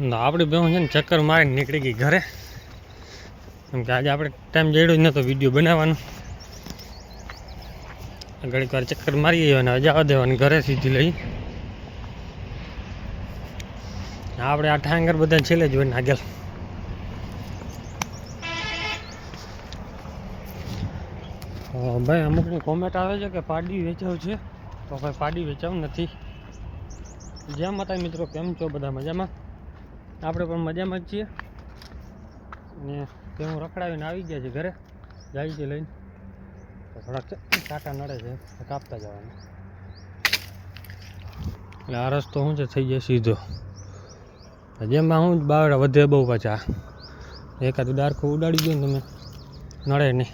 ના આપણી બહેન છે ને ચક્કર મારીને નીકળી ગઈ ઘરે. કેમ કે આજે આપણે ટાઈમ જડ્યો જ નહોતો વીડિયો બનાવવાનો. ઘડીક વાર ચક્કર મારી ગયો અને જવા દેવાની ઘરે સીધી લઈ. આપણે આ ઠાંગર બધા છેલ્લે જોઈને આગળ અ, ભાઈ અમુકની કોમેન્ટ આવે છે કે પાડી વેચાવ છે? તો ભાઈ પાડી વેચાવ નથી. જય માતા મિત્રો? કેમ છો બધા મજામાં? આપણે પણ મજામાં જ છીએ. ને તે હું રખડાવીને આવી ગયા છે ઘરે. જાય છે લઈને થોડાક કાંટા નડે છે કાપતા જવાનું. એટલે આ રસ્તો શું છે, થઈ જાય સીધો. જેમાં હું બાવડા વધે બહુ પાછા. એકાદું ડાર્કું ઉડાડી ને તમે. નડે નહીં.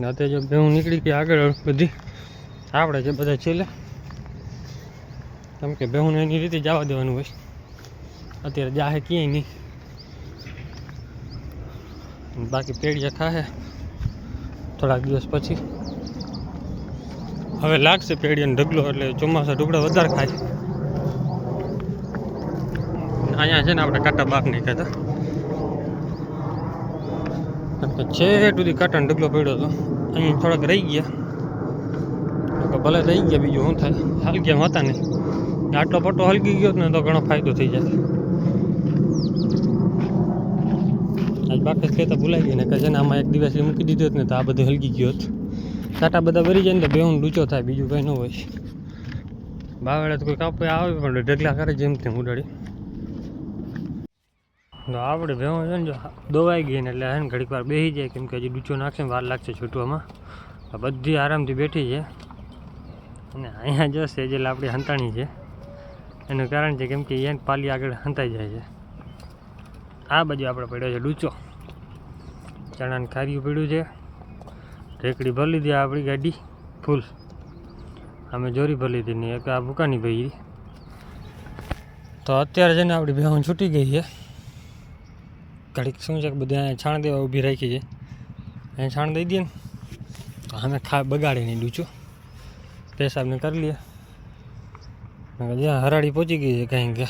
ને અત્યારે જો હું નીકળી ગઈ આગળ બધી. આપણે છે બધા છેલ્લે. કેમ કે બેહુને એની રીતે જવા દેવાનું હોય. અત્યારે જાહે ક્યાંય નહીં. બાકી પેડિયા ખાહે. થોડાક દિવસ પછી. હવે લાગશે પેડિયાનો ઢગલો, એટલે ચોમાસા ઢુકડા વધારે ખાય. અહીંયા છે ને આપણે કાંટા બાક નહીં ખાતા છેટ સુધી કાંટાનો ઢગલો પડ્યો હતો. અહીં થોડાક રહી ગયા. ભલે રહી ગયા, બીજું શું થાય? હાલ ગયા હતા નહીં. આટલો પટ્ટો હલકી ગયો ને તો ઘણો ફાયદો થઈ જાય. આજ બાકી કહેતા ભૂલાઈ ગઈ ને કે છે ને આમાં એક દિવસ મૂકી દીધો ને તો આ બધું હલકી ગયો હતો. કાંટા બધા ભરી જાય ને તો બેહું લૂચો થાય, બીજું કંઈ ન હોય. બાવડે તો કોઈ કાપે આવે પણ ઢગલા કરે જેમ તેમ ઉડાડી. તો આપણે ભેવો છે ને જો, દોવાઈ ગઈ ને એટલે હે ને ઘડીક વાર બેસી જાય કેમ કે હજી ડૂચો નાખશે ને વાર લાગશે છૂટવામાં. બધી આરામથી બેઠી છે. અને અહીંયા જો સેજલ આપણી હંતાણી છે. એનું કારણ છે કેમ કે એને પાલી આગળ હંતાઈ જાય છે. આ બાજુ આપણે પડ્યો છે ડૂચો. ચણાને ખાર્યું પડ્યું છે. ઢેકડી ભરી લીધી આપણી ગાડી. ફૂલ. અમે જોરી ભરી લીધી ને એક આ ભૂકાની ભાઈ તો અત્યારે છે ને આપણી બેહું છૂટી ગઈ છે. ઘડીક શું છે કે બધા છાણ દેવા ઊભી રાખી છે. અહીંયા છાણ દઈ દઈએ ને. તો અમે ખા બગાડી નહીં ડૂચો. પેશાબને કરી લઈએ. જ્યાં હરાળી પહોંચી ગઈ છે કાંઈ કે.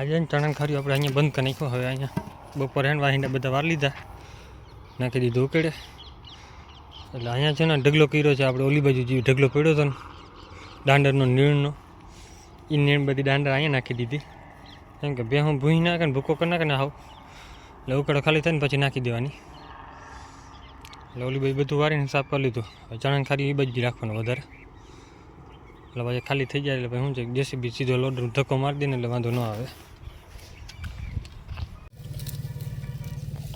આજે ને ચણા ખારી આપણે અહીંયા બંધ કરી નાખ્યો. હવે અહીંયા બપોર હેન્ડ વાહીને બધા વાર લીધા. નાખી દીધું ઉકેડે એટલે અહીંયા છે ને ઢગલો કર્યો છે આપણે ઓલી બાજુ જે ઢગલો પડ્યો હતો ને, દાંડરનો નીણનો. એ નીણ બધી દાંડર અહીંયા નાખી દીધી. કેમ કે બે હું ભૂઈ નાખે ને ભૂકો કરી નાખે ને હાવ. એટલે ઉકળો ખાલી થાય ને પછી નાખી દેવાની. એટલે ઓલી બાજુ બધું વારીને સાફ કરી લીધું. હવે ચણા ખારી એ બાજુ રાખવાનું વધારે. એટલે પછી ખાલી થઈ જાય એટલે પછી શું છે જેસીબી સીધો લોડ ધક્કો મારી દે ને એટલે વાંધો ન આવે.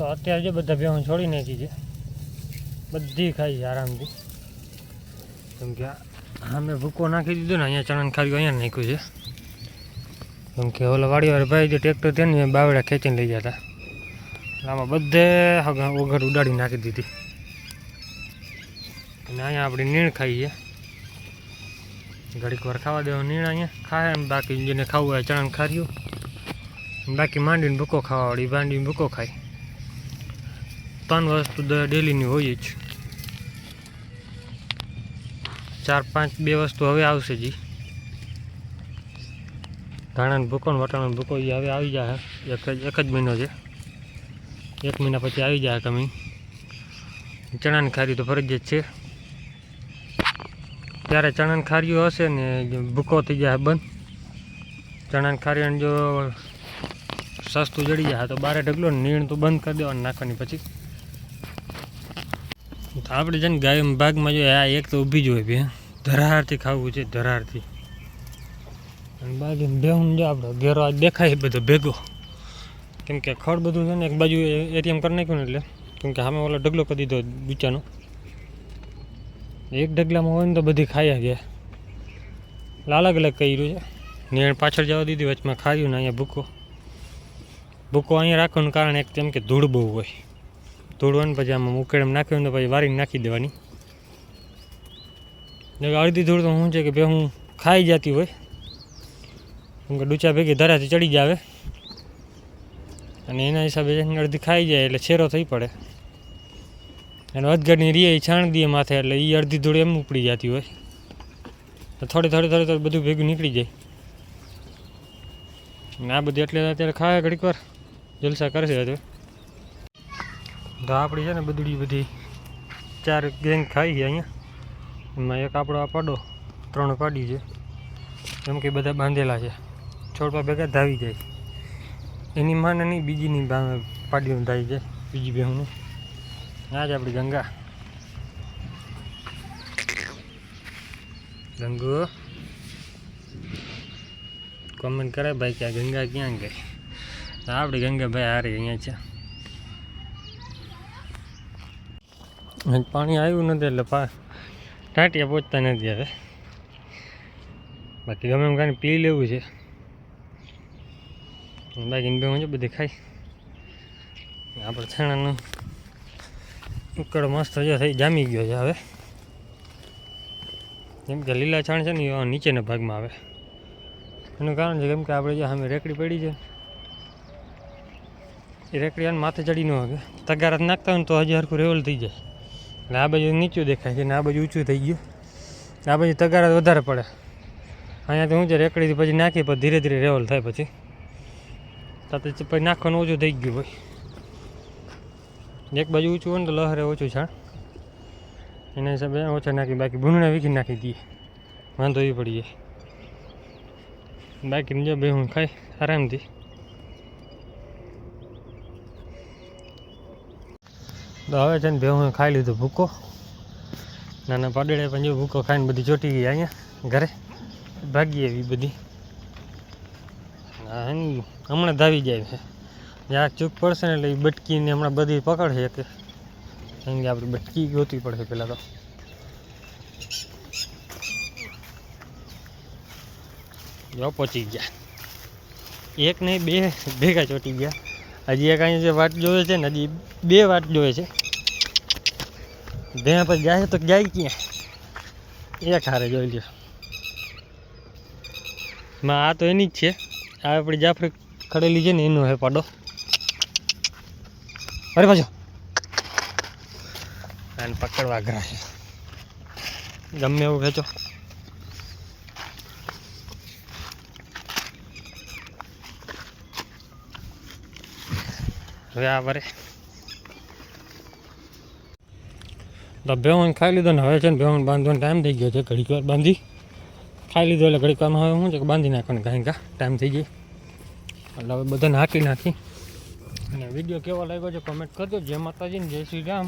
તો અત્યારે જો બધા ભેહું છોડી નાખી છે. બધી ખાઈ છે આરામથી. કેમ કે આ મેં ભૂકો નાખી દીધો ને, અહીંયા ચણાને ખારી અહીંયા નાખ્યું છે. કેમ કે ઓલા ભાઈ જે ટ્રેક્ટર છે ને બાવડા ખેંચીને લઈ જતા આમાં બધે હગ- ઉડાડી નાખી દીધી. અને અહીંયા આપણી નીણ ખાઈ છે. ઘડીક વાર ખાવા દેવા નીણ અહીંયા. ખાય એમ બાકી જેને ખાવું હોય ચણાને ખાર્યું બાકી માંડીને ભૂકો ખાવાવાળી માંડીને ભૂકો ખાય. ત્રણ વસ્તુ દ- ડેલીની હોય જ. ચાર, પાંચ, બે વસ્તુ હવે આવશે જી. ધાણાનો ભૂકો ને ભૂકો એ હવે આવી જાય એક જ એક જ મહિનો છે. એક મહિના પછી આવી જાય કમી. ચણાની ખારી તો ફરજિયાત છે. ત્યારે ચણાની ખારીઓ હશે ને ભૂકો થઈ જાય બંધ. ચણાની ખારી જો સસ્તું જડી જાય તો બારે ઢગલો નીણ તો બંધ કરી દેવાનું નાખવાની પછી. તો આપણે છે ને ગાય ભાગમાં જોઈએ આ એક તો ઊભી જ હોય બે ધરાહારથી ખાવું છે, ધરાહારથી. અને બાજુ બેહું જો આપણે, ઘેરો આજ દેખાય બધો ભેગો. કેમ કે ખડ બધું છે ને એક બાજુ એટીએમ કરી નાખ્યું ને એટલે, કેમ કે સામે ઓલો ઢગલો કરી દીધો બીચાનો એક ઢગલામાં હોય ને તો બધી ખાઈ ગયા. એટલે અલગ અલગ કર્યું છે. નીણ પાછળ જવા દીધી, વચમાં ખાયું ને અહીંયા ભૂકો. ભૂકો અહીંયા રાખવાનું કારણ એક તેમ કે ધૂળ બહુ હોય. ધૂળ હોય પછી આમાં ઉકેડમ નાખ્યું તો પછી વારીને નાખી દેવાની. અડધી ધૂળ તો શું છે કે ભાઈ હું ખાઈ જતી હોય. કેમ કે ડૂચા ભેગી ધરાથી ચડી જાવે. અને એના હિસાબે અડધી ખાઈ જાય એટલે છેરો થઈ પડે. અને અધગઢની રીએ છાણ દે માથે એટલે એ અડધી ધૂળ એમ ઉપડી જતી હોય. તો થોડી થોડી થોડી થોડી બધું ભેગું નીકળી જાય. અને આ બધું એટલે અત્યારે ખાય ઘડીક વાર. જલસા કરશે હવે તો આપણી છે ને બધું બધી. ચાર ગેંગ ખાઈ છે અહીંયા. એમાં એક આપણો આ પાડો, ત્રણ પાડી છે. એમ કે બધા બાંધેલા છે. છોડવા ભેગા ધાવી જાય. એની માને નહીં, બીજીની પાડીઓ ધાવી જાય, બીજી બેહુનું. આ જ આપણી ગંગા. ગંગુ. કોમેન્ટ કરે ભાઈ કે આ ગંગા ક્યાં ગઈ? આપણી ગંગા ભાઈ હારી અહીંયા છે. પાણી આવ્યું નથી એટલે પા ટાંટિયા પહોંચતા નથી હવે. બાકી ગમે એમ કાંઈ પી લેવું છે. બાકી બે છે બધી ખાઈ. આપણે છાણાનો ઉકળ મસ્ત જે થઈ જામી ગયો છે હવે. જેમ કે લીલા છાણ છે ને એ નીચેના ભાગમાં આવે. એનું કારણ છે કેમ કે આપણે જે સામે રેકડી પડી છે, એ રેકડી આને માથે ચડી ન શકે તગાર નાખતા હોય ને તો હજી હરખું રેવલ થઈ જાય. એટલે આ બાજુ નીચું દેખાય છે ને આ બાજુ ઊંચું થઈ ગયું. આ બાજુ તગાર વધારે પડે. અહીંયા તો હું છે રેકડીથી પછી નાખી, પછી ધીરે ધીરે રેવલ થાય પછી. તો તો પછી નાખવાનું ઓછું થઈ ગયું ભાઈ એક બાજુ ઊંચું હોય ને તો લહરે ઓછું છાણ. એના હિસાબે ઓછા નાખી, બાકી ભૂંગળા વીખી નાખી દઈએ. વાંધો એ પડી જાય. બાકી જો બે હું ખાઈ, આરામથી. તો હવે છે ને ભેહું ખાઈ લીધું ભૂકો. નાના પાડેડે પણ જો ભૂકો ખાઈને બધી ચોટી ગઈ અહીંયા ઘરે. ભાગી એવી બધી. હમણાં ધાવી જાય છે. જ્યાં ચૂક પડશે ને એટલે એ બટકીને હમણાં બધી પકડશે કે કેમ કે આપણે બટકી ગોતવી પડશે પહેલાં તો. જો પહોંચી ગયા. એક નહીં, બે ભેગા ચોટી ગયા. હજી એક અહીંયા જે વાટ જોવે છે ને, હજી બે વાટ જોવે છે. બે પર જાય તો જાય ક્યાં? એક હારે જોઈ લ્યો. માં, આ તો એની જ છે. આ આપણી જાફરી ખડેલી છે ને, એનો હે પાડો. અરે પાછો. આને પકડવા ઘરા છે. ગમે એવું ખેંચો. હવે આ વરે તો ભેવણ ખાઈ લીધો ને હવે છે ને ભેવણ બાંધવાનો ટાઈમ થઈ ગયો છે. ઘડીક વાર બાંધી. ખાઈ લીધો એટલે ઘડીક વારમાં હવે શું છે કે બાંધી નાખવાનું કાંઈ કા ટાઈમ થઈ ગઈ એટલે હવે બધાને હાકી નાખી. અને વીડિયો કેવો લાગ્યો છે? કમેન્ટ કરજો. જય માતાજી જય શ્રી રામ.